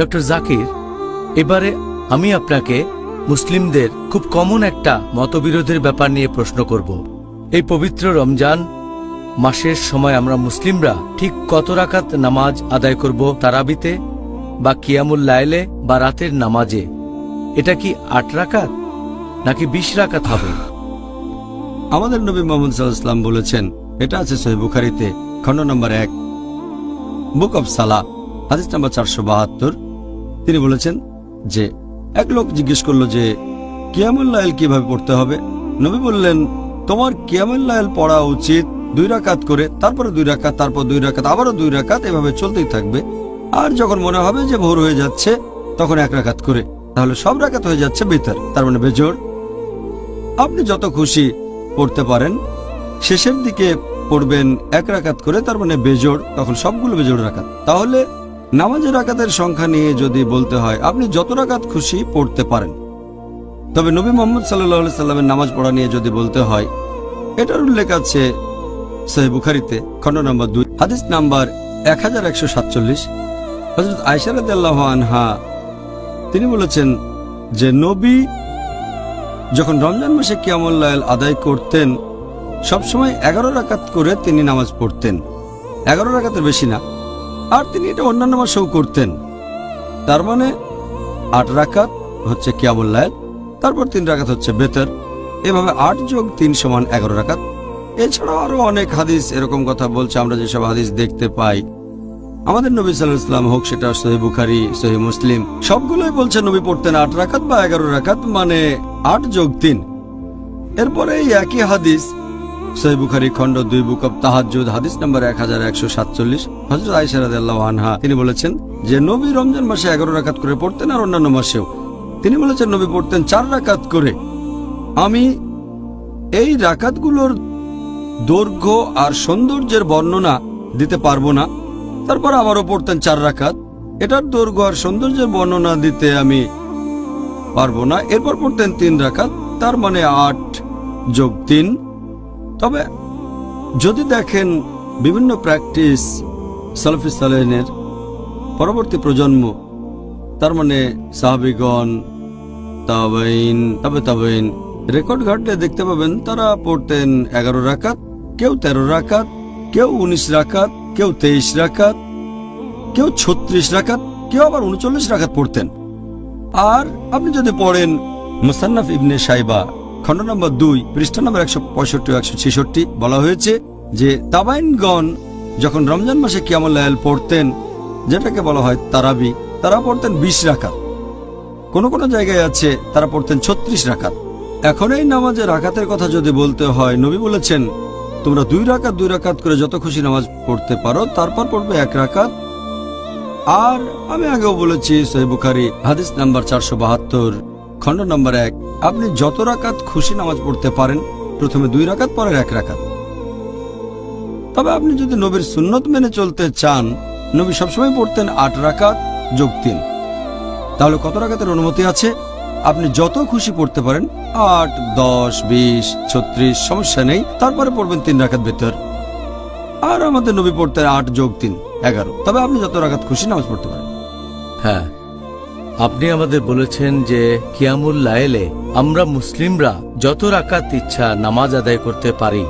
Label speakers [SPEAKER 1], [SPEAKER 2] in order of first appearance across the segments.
[SPEAKER 1] Doctor Zakir, এবারে আমি আপনাকে মুসলিমদের খুব কমন একটা মতবিরোধের ব্যাপার নিয়ে প্রশ্ন করব। এই পবিত্র রমজান মাসের সময় আমরা মুসলিমরা ঠিক কত রাকাত নামাজ আদায় করব তারাবিতে বা কিয়ামুল লাইলে বা রাতের নামাজে? এটা কি আট রাকাত নাকি বিশ রাকাত হবে?
[SPEAKER 2] আমাদের নবী মোহাম্মদ সাল্লাহাম বলেছেন, এটা আছে সহি বুখারিতে, খণ্ড নম্বর এক, বুক অব সালা হাদিস নম্বর চারশো বাহাত্তর। তিনি বলেছেন যে, এক লোক জিজ্ঞেস করল যে কিয়ামুল্লাহল কীভাবে পড়তে হবে? নবী বললেন, তোমার কিয়ামুল্লাহল পড়া উচিত দুই রাকাত করে, তারপরে দুই রাকাত, তারপর দুই রাকাত, আবারও দুই রাকাত, এভাবে চলতেই থাকবে। আর যখন মনে হবে যে ভোর হয়ে যাচ্ছে, তখন এক রাকাত করে। তাহলে সব রাকাত হয়ে যাচ্ছে বেতার, তার মানে বেজোড়। আপনি যত খুশি পড়তে পারেন, শেষের দিকে পড়বেন এক রাকাত করে, তার মানে বেজোড়, তখন সবগুলো বেজোড় রাখাত তাহলে নামাজের রাকাতের সংখ্যা নিয়ে যদি বলতে হয়, আপনি যত রাকাত খুশি পড়তে পারেন। তবে নবী মোহাম্মদ সাল্লাহ সাল্লামের নামাজ পড়া নিয়ে যদি বলতে হয়, এটার উল্লেখ আছে সহি বুখারিতে, খণ্ড নম্বর দুই, হাদিস নাম্বার এক হাজার একশো সাতচল্লিশ। হজরত আয়সারদ আনহা, তিনি বলেছেন যে, নবী যখন রমজান মাসে কিয়ামুল্লাহ আদায় করতেন, সবসময় এগারো রাকাত করে তিনি নামাজ পড়তেন। এগারো রাকাতের বেশি না। আর তিনি এটা অন্যান্য মাসেও করতেন। তার মানে আট রাকাত হচ্ছে কিয়ামুল্লাহ তারপর তিন রাকাত হচ্ছে বেতর। এভাবে আট যোগ তিন সমান এগারো রাকাত। এছাড়াও আরও অনেক হাদিস এরকম কথা বলছে, আমরা যেসব হাদিস দেখতে পাই। আমাদের নবী ইসলাম হোক, সেটা সহি বুখারি, সহি মুসলিম, সবগুলোই বলছে নবী পড়তেন আট রাকাত বা এগারো রাকাত মানে আট যোগ তিন। এরপরে এই একই হাদিস তিনি বলেছেন যে, নবী রমজান মাসে এগারো রাকাত করে পড়তেন আর অন্যান্য মাসেও। তিনি বলেছেন, নবী পড়তেন চার করে। আমি এই দৈর্ঘ্য আর সৌন্দর্যের বর্ণনা দিতে পারব না। তারপর আবারও পড়তেন চার রাকাত। এটার দৈর্ঘ্য আর সৌন্দর্যের বর্ণনা দিতে আমি পারব না। এরপর পড়তেন তিন রাকাত। তার মানে আট যোগ তিন। তবে যদি দেখেন বিভিন্ন প্র্যাকটিস সালফি সালেনের পরবর্তী প্রজন্ম, তার মানে সাহাবিগণ তাবাইন তবে তাবাইন রেকর্ড ঘাটলে দেখতে পাবেন তারা পড়তেন এগারো রাকাত, কেউ তেরো রাকাত, কেউ উনিশ রাকাত, কেউ তেইশ রাকাত, কেউ ছত্রিশ রাকাত, কেউ আবার উনচল্লিশ রাকাত পড়তেন। আর আপনি যদি পড়েন মুসান্নাফ ইবনে সাইবা খণ্ড নম্বর দুই, পৃষ্ঠা নম্বর একশো পঁয়ষট্টি একশো ছেষট্টি বলা হয়েছে যে তাবাইনগণ যখন রমজান মাসে কিয়ামুল্লাহ পড়তেন, যেটাকে বলা হয় তারাবি, তারা পড়তেন বিশ রাকাত। কোনো কোনো জায়গায় আছে তারা পড়তেন ছত্রিশ রাকাত। এখন এই নামাজের রাকাতের কথা যদি বলতে হয়, নবী বলেছেন, তোমরা দুই রাকাত দুই রাকাত করে যত খুশি নামাজ পড়তে পারো, তারপর পড়বে এক রাকাত। আর আমি আগেও বলেছি সহি বুখারি, হাদিস নাম্বার চারশো বাহাত্তর। খণ্ড নম্বর এক, আপনি যত রাকাত খুশি নামাজ পড়তে পারেন, প্রথমে দুই রাকাত, পরের এক রাকাত। তবে আপনি যদি নবীর সুন্নত মেনে চলতে চান, নবী সবসময় পড়তেন আট রাকাত যোগ তিন। তাহলে কত রাকাতের অনুমতি আছে? আপনি যত খুশি পড়তে পারেন, আট, দশ, বিশ, ছত্রিশ, সমস্যা নেই, তারপরে পড়বেন তিন রাকাত ভেতর। আর আমাদের নবী পড়তেন আট যোগ তিন, এগারো। তবে আপনি যত রাকাত খুশি নামাজ পড়তে পারেন।
[SPEAKER 1] হ্যাঁ। আপনি আমাদের বলেছেন যে কিয়ামুল লায়েলে আমরা মুসলিমরা যত রাকাত ইচ্ছা নামাজ আদায় করতে পারি।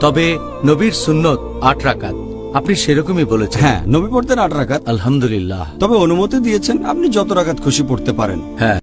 [SPEAKER 1] তবে নবীর সুন্নত আট রাকাত। আপনি সেরকমই বলেছেন।
[SPEAKER 2] হ্যাঁ নবী পড়তেন আট রাকাত।
[SPEAKER 1] আলহামদুলিল্লাহ।
[SPEAKER 2] তবে অনুমতি দিয়েছেন আপনি যত রাকাত খুশি পড়তে পারেন।
[SPEAKER 1] হ্যাঁ।